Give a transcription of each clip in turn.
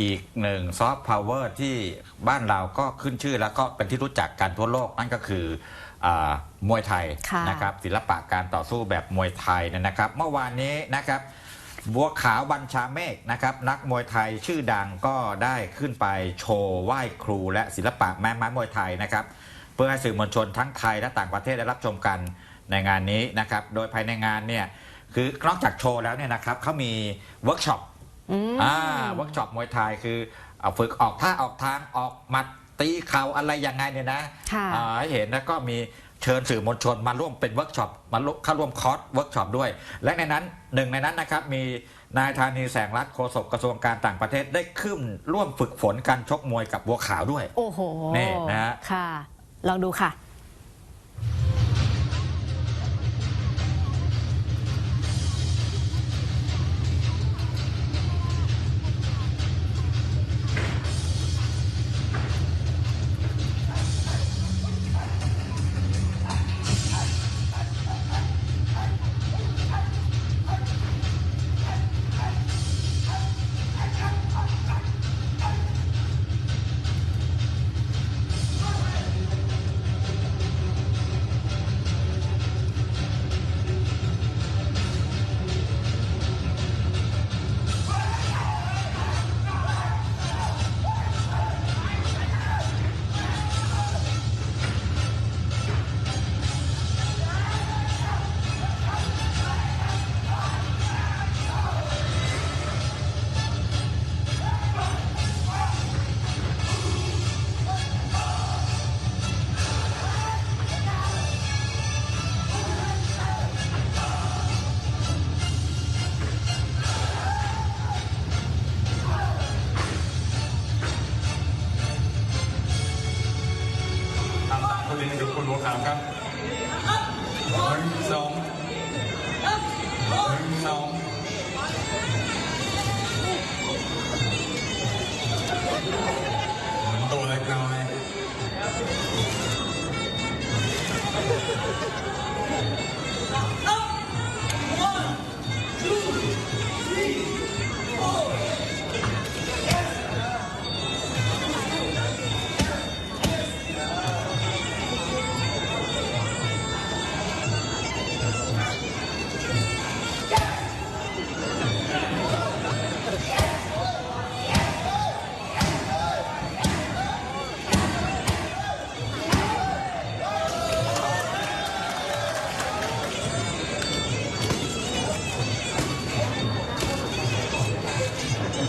อีกหนึ่งซอฟต์พาวเวอร์ที่บ้านเราก็ขึ้นชื่อแล้วก็เป็นที่รู้จักกันทั่วโลกนั่นก็คืออามวยไทยค่ะนะครับศิลปะการต่อสู้แบบมวยไทยเนยนะครับ เมื่อวานนี้นะครับบัวขาวบัญชาเมฆนะครับนักมวยไทยชื่อดังก็ได้ขึ้นไปโชว์ไหว้ครู และศิลปะแม่ไม้มวยไทยนะครับเพื่อให้สื่อมวลชนทั้งไทยและต่างประเทศได้รับชมกันในงานนี้นะครับโดยภายในงานเนี่ยคือนอกจากโชว์แล้วเนี่ยนะครับเขามีเวิร์กช็อป อืมอ่าเวิร์กช็อปมวยไทยคือเอาฝึกออกท่าออกทางออกหมัดตีเข่าอะไรยังไงเนี่ยนะค่ะอ่าให้เห็นแล้วก็มีเชิญสื่อมวลชนมาร่วมเป็นเวิร์กช็อปมาร่วมเข้าร่วมคอร์สเวิร์กช็อปด้วย และในนั้นหนึ่งในนั้นนะครับมีนายธานีแสงรัตน์โฆษกกระทรวงการต่างประเทศได้ขึ้นร่วมฝึกฝนการชกมวยกับบัวขาวด้วย โอ้โหนี่นะฮะค่ะลองดูค่ะามครับหนึ่งสอง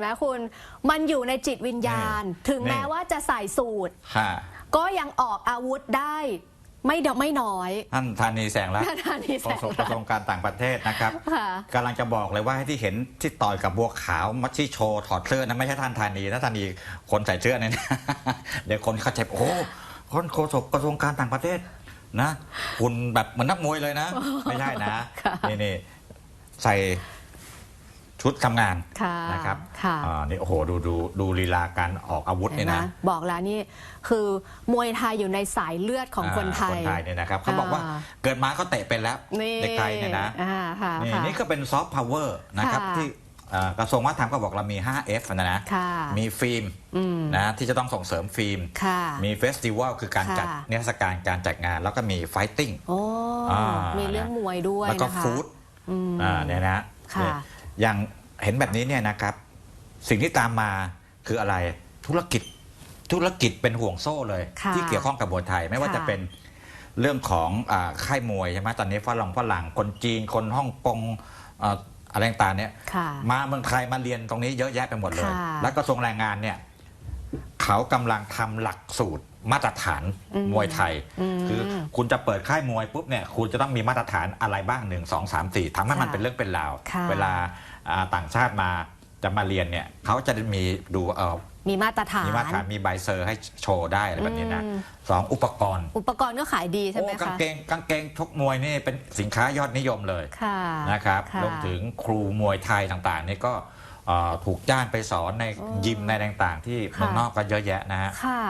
ไหมคุณ มันอยู่ในจิตวิญญาณนี่ถึงนี่แม้ว่าจะใส่สูตร ค่ะ ก็ยังออกอาวุธได้ไม่เดไม่น้อย ท่านธานีแสงรัตน์ท่านธานีแสโฆงษกรักตน์ระทรวงการต่างประเทศนะครับค่ะ กำลังจะบอกเลยว่าให้ที่เห็นที่ต่อยกับบัวขาวมัชชิโชว์ถอดเสื้อนั้นไม่ใช่ท่านธานีนะธานีคนใส่เสื้อเนี่ยนะ เดี๋ยวคนเข้าใจโอ้โหคนโฆษกกระทรวงการต่างประเทศนะคุณแบบเหมือนนักมวยเลยนะ ไม่ใช่นะค่ะ นี่นี่ใส่ ชุดทำงานค่ะนะครับค่ะอ่านี่โอ้โหดูดูดูลีลาการออกอาวุธเห็เนี่นยไหมนะบอกแล้วนี่คือมวยไทยอยู่ในสายเลือดของคนไทอ่ายคนไทยเนี่ยนะครับเขาบอกว่าอ่า เกิดมาก็เตะเป็นแล้วนี่เด็กไทยเนี่ยนะอ่าค่ะนี่ค่ะ นี่ก็เป็นซอฟต์พาวเวอร์นะครับค่ะ ที่เอ่อกระทรวงวัฒนธรรมก็บอกเรามี 5F นะนะ ค่ะมีฟิล์มอืมนะที่จะต้องส่งเสริมฟิล์ม ค่ะ มีเฟสติวัลคือการค่ะจัดนิทรรศการการจัดงาน แล้วก็มีไฟติ้ง โอ้อ่ามี มีเรื่องมวยด้วยแล้วก็นะคะฟู้ดอืม อ่าเนี่ยนะค่ะเนี่ย อย่างเห็นแบบนี้เนี่ยนะครับ สิ่งที่ตามมาคืออะไรธุรกิจธุรกิจเป็นห่วงโซ่เลย ค่ะที่เกี่ยวข้องกับมวยไทยไม่ว่าค่ะ จะเป็นเรื่องของอาค่ายมวยใช่ไหมตอนนี้ฝรั่งฝรั่งคนจีนคนฮ่องกงอ่าอะไรต่างๆเนี่ย ค่ะ มาเมืองไทยมาเรียนตรงนี้เยอะแยะไปหมดเลย ค่ะ แล้วกระทรวงแรงงานเนี่ย เขากำลังทำหลักสูตรมาตรฐานมวยไทย คือคุณจะเปิดค่ายมวยปุ๊บเนี่ยคุณจะต้องมีมาตรฐานอะไรบ้างหนึ่งสองสามสี่ทำให้มันเป็นเรื่องเป็นราว เวลาต่างชาติมาจะมาเรียนเนี่ยเขาจะมีดูเออมีมาตรฐาน มีมาตรฐาน มีใบเซอร์ให้โชว์ได้อะไรแบบนี้นะสองอุปกรณ์ อุปกรณ์ก็ขายดีใช่ไหมคะกางเกงกางเกงทุกมวยนี่เป็นสินค้ายอดนิยมเลยนะครับรวมถึงครูมวยไทยต่างๆนี่ก็ ถูกจ้างไปสอนในยิมในต่างๆ ที่เมืองนอกกันเยอะแยะนะฮะะ